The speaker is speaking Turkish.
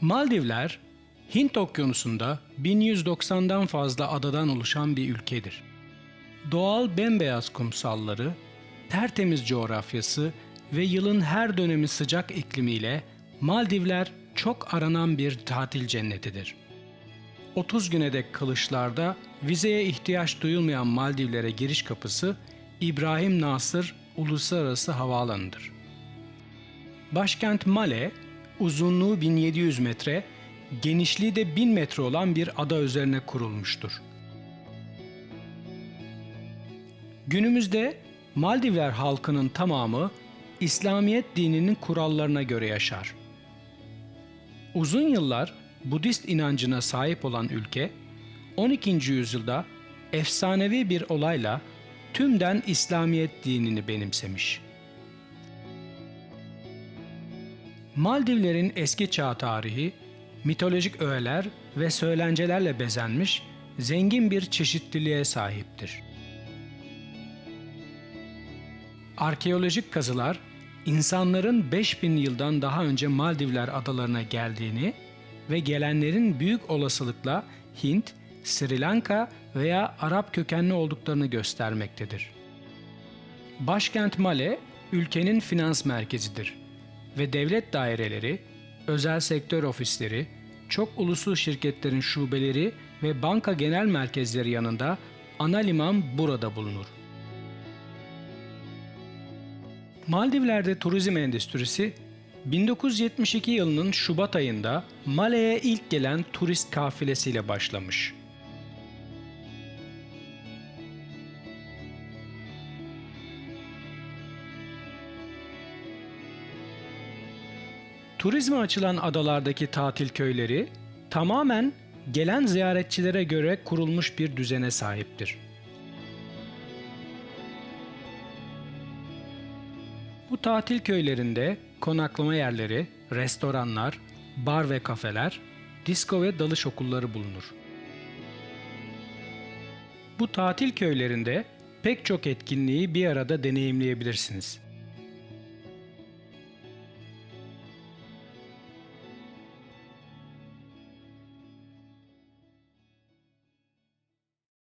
Maldivler, Hint Okyanusu'nda 1190'dan fazla adadan oluşan bir ülkedir. Doğal bembeyaz kumsalları, tertemiz coğrafyası ve yılın her dönemi sıcak iklimiyle Maldivler çok aranan bir tatil cennetidir. 30 güne dek kalışlarda vizeye ihtiyaç duyulmayan Maldivlere giriş kapısı İbrahim Nasır Uluslararası Havaalanı'dır. Başkent Male, uzunluğu 1700 metre, genişliği de 1000 metre olan bir ada üzerine kurulmuştur. Günümüzde Maldivler halkının tamamı İslamiyet dininin kurallarına göre yaşar. Uzun yıllar Budist inancına sahip olan ülke, 12. yüzyılda efsanevi bir olayla tümden İslamiyet dinini benimsemiş. Maldivlerin eski çağ tarihi, mitolojik öğeler ve söylencelerle bezenmiş zengin bir çeşitliliğe sahiptir. Arkeolojik kazılar, insanların 5000 yıldan daha önce Maldivler adalarına geldiğini ve gelenlerin büyük olasılıkla Hint, Sri Lanka veya Arap kökenli olduklarını göstermektedir. Başkent Male, ülkenin finans merkezidir ve devlet daireleri, özel sektör ofisleri, çok uluslu şirketlerin şubeleri ve banka genel merkezleri yanında ana liman burada bulunur. Maldivler'de turizm endüstrisi 1972 yılının Şubat ayında Male'ye ilk gelen turist kafilesiyle başlamış. Turizme açılan adalardaki tatil köyleri tamamen gelen ziyaretçilere göre kurulmuş bir düzene sahiptir. Bu tatil köylerinde konaklama yerleri, restoranlar, bar ve kafeler, disko ve dalış okulları bulunur. Bu tatil köylerinde pek çok etkinliği bir arada deneyimleyebilirsiniz.